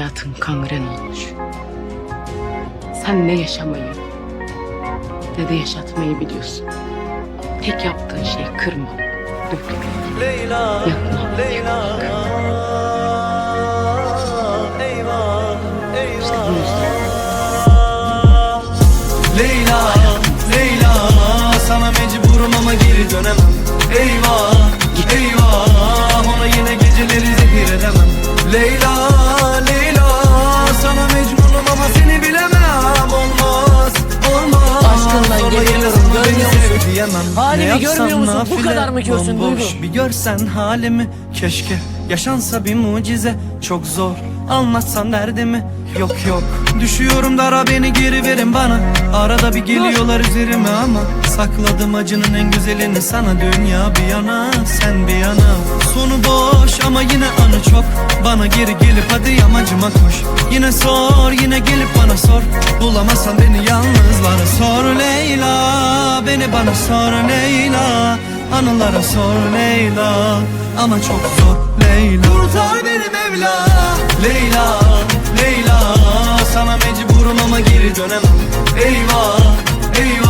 hayatın kangren olmuş. Sen ne yaşamayı ne de yaşatmayı biliyorsun. Tek yaptığın şey kırmak, dökmek, Leyla, yakmak, Leyla, eyvah, İşte eyvah. bu yüzden Leyla, Leyla, sana mecburum ama geri dönemem. Eyvah, Beni görmüyor musun? diyemem. Halimi görmüyor musun? Bu kadar mı körsün. Duygu? Bir görsen halimi keşke Yaşansa bir mucize çok zor Anlatsan derdimi yok yok Düşüyorum dara beni geri verin bana Arada bir geliyorlar üzerime ama Sakladım acının en güzelini sana. Dünya bir yana sen bir yana. Sonu boş ama yine anı çok. Bana geri gelip hadi yamacıma koş. Yine sor yine gelip bana sor. Bulamazsan beni yalnızlara sor Leyla. Beni bana sor Leyla. Anılara sor Leyla. Ama çok zor Leyla. Kurtar beni Mevla. Leyla Leyla. Sana mecburum ama geri dönemem. Eyvah Eyvah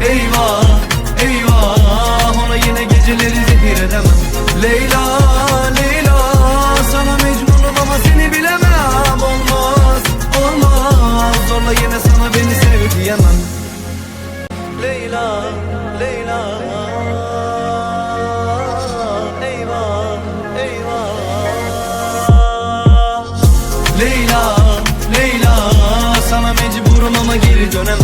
Eyvah, eyvah Ona yine geceleri zehir edemem. Leyla, Leyla Sana mecburum ama seni bilemem. Olmaz, olmaz Zorla yine sana beni sev diyemem. Leyla, Leyla Eyvah, eyvah. Leyla, Leyla Sana mecburum ama geri dönemem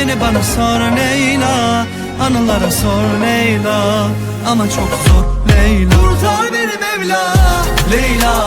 Beni bana sor Leyla. Anılara sor Leyla. Ama çok zor Leyla. Kurtar beni Mevla. Leyla